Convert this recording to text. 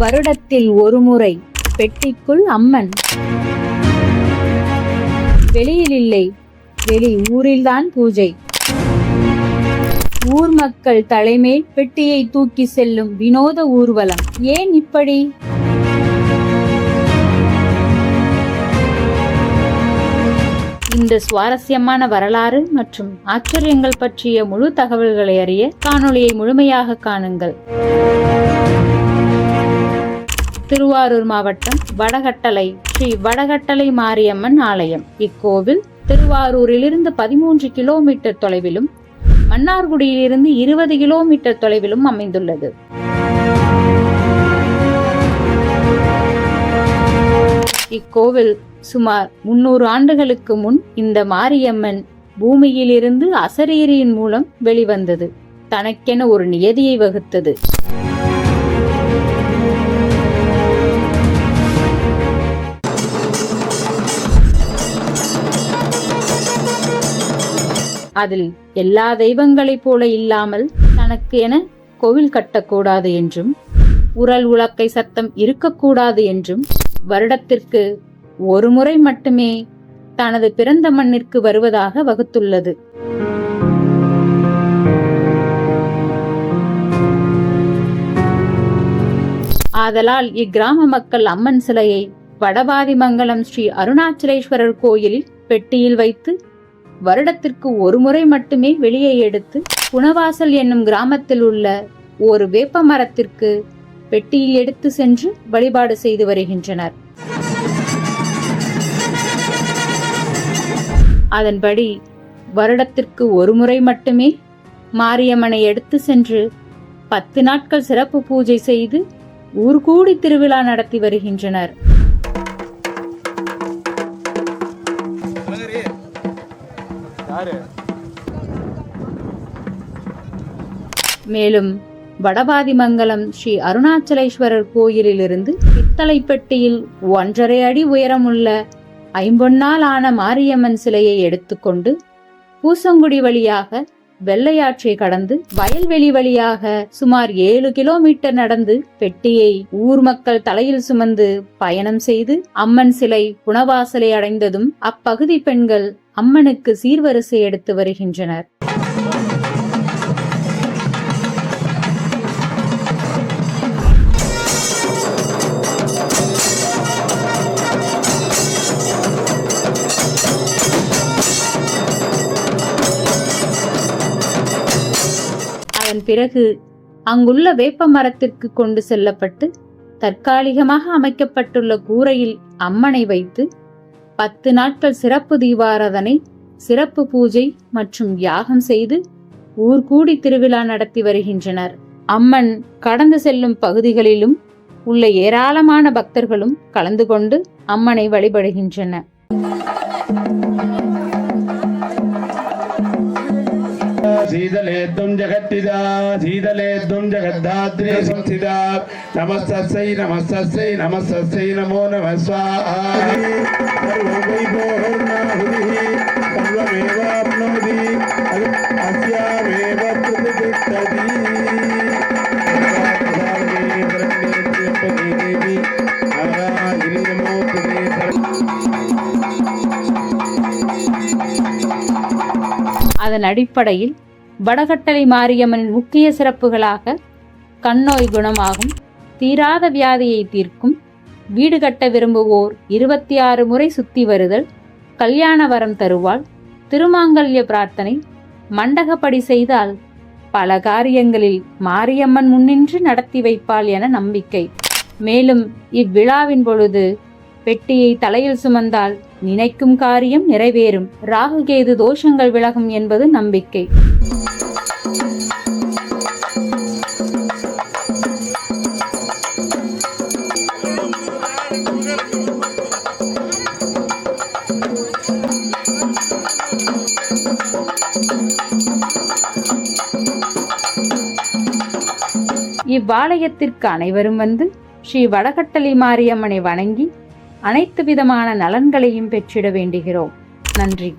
வருடத்தில் ஒருமுறை பெட்டிக்குள் அம்மன். வெளியில் இல்லை வெளி ஊரில்தான் பூஜை. ஊர் மக்கள் தலைமேல் பெட்டியை தூக்கி செல்லும் வினோத ஊர்வலம். ஏன் இப்படி? இந்த சுவாரஸ்யமான வரலாறு மற்றும் ஆச்சரியங்கள் பற்றிய முழு தகவல்களை அறிய காணொளியை முழுமையாக காணுங்கள். திருவாரூர் மாவட்டம் வடகட்டளை ஸ்ரீ வடகட்டளை மாரியம்மன் ஆலயம். இக்கோவில் திருவாரூரிலிருந்து பதிமூன்று கிலோமீட்டர் தொலைவிலும் மன்னார்குடியிலிருந்து இருபது கிலோமீட்டர் தொலைவிலும் அமைந்துள்ளது. இக்கோவில் சுமார் முன்னூறு ஆண்டுகளுக்கு முன் இந்த மாரியம்மன் பூமியிலிருந்து அசரீரியின் மூலம் வெளிவந்தது. தனக்கென ஒரு நியதியை வகுத்தது. அதில் எல்லா தெய்வங்களைப் போல இல்லாமல் தனக்கு என கோவில் கட்டக்கூடாது என்றும் உரல் உலக்கை சத்தம் இருக்கக்கூடாது என்றும் வருடத்திற்கு ஒரு முறை மட்டுமே தனது பிறந்த மண்ணிற்கு வருவதாக வகுத்துள்ளது. ஆதலால் இக்கிராம மக்கள் அம்மன் சிலையை வடபாதிமங்கலம் ஸ்ரீ அருணாச்சலேஸ்வரர் கோயிலில் பெட்டியில் வைத்து வருடத்திற்கு ஒரு முறை மட்டுமே வெளியே எடுத்து புனவாசல் என்னும் கிராமத்தில் உள்ள ஒரு வேப்ப மரத்திற்கு பெட்டியில் எடுத்து சென்று வழிபாடு செய்து வருகின்றனர். அதன்படி வருடத்திற்கு ஒரு முறை மட்டுமே மாரியம்மனை எடுத்து சென்று பத்து நாட்கள் சிறப்பு பூஜை செய்து ஊர்கூடி திருவிழா நடத்தி வருகின்றனர். மேலும் வடபாதிமங்கலம் ஸ்ரீ அருணாச்சலேஸ்வரர் கோயிலிலிருந்து பித்தளைப்பட்டியில் ஒன்றரை அடி உயரமுள்ள ஐம்பொன்னால் ஆன மாரியம்மன் சிலையை எடுத்துக்கொண்டு பூசங்குடி வழியாக வெள்ளையாற்றை கடந்து வயல்வெளி வழியாக சுமார் ஏழு கிலோமீட்டர் நடந்து பெட்டியை ஊர் மக்கள் தலையில் சுமந்து பயணம் செய்து அம்மன் சிலை புனவாசலை அடைந்ததும் அப்பகுதி பெண்கள் அம்மனுக்கு சீர்வரிசை எடுத்து வருகின்றனர். அதன் பிறகு அங்குள்ள வேப்ப மரத்திற்கு கொண்டு செல்லப்பட்டு தற்காலிகமாக அமைக்கப்பட்டுள்ள கூரையில் அம்மனை வைத்து பத்து நாட்கள் சிறப்பு தீபாராதனை சிறப்பு பூஜை மற்றும் யாகம் செய்து ஊர்கூடி திருவிழா நடத்தி வருகின்றனர். அம்மன் கடந்து செல்லும் பகுதிகளிலும் உள்ள ஏராளமான பக்தர்களும் கலந்து கொண்டு அம்மனை வழிபடுகின்றனர். शीतलेद्धुं जगत्तिदा शीतलेद्धुं जगद्धात्रे संस्थिता नमस्तस्यै नमस्तस्यै नमस्तस्यै नमो नमः स्वाहा सर्ववैभोर्नाहुतिः सर्वमेवाप्नोति अस्यामेव प्रतिष्ठति देवी नारायणी नमोस्तुते அதன் அடிப்படையில் வடகட்டளை மாரியம்மனின் முக்கிய சிறப்புகளாக கண்ணோய் குணமாகும் தீராத வியாதியை தீர்க்கும் வீடு கட்ட விரும்புவோர் இருபத்தி ஆறு முறை சுத்தி வருதல் கல்யாண வரம் தருவாள் திருமாங்கல்ய பிரார்த்தனை மண்டகப்படி செய்தால் பல காரியங்களில் மாரியம்மன் முன்னின்று நடத்தி வைப்பாள் என நம்பிக்கை. மேலும் இவ்விழாவின் பொழுது பெட்டியை தலையில் சுமந்தால் நினைக்கும் காரியம் நிறைவேறும். ராகுகேது தோஷங்கள் விலகும் என்பது நம்பிக்கை. இவ்வாலயத்திற்கு அனைவரும் வந்து ஸ்ரீ வடகட்டளி மாரியம்மனை வணங்கி அனைத்து விதமான நலன்களையும் பெற்றிட வேண்டுகிறோம். நன்றி.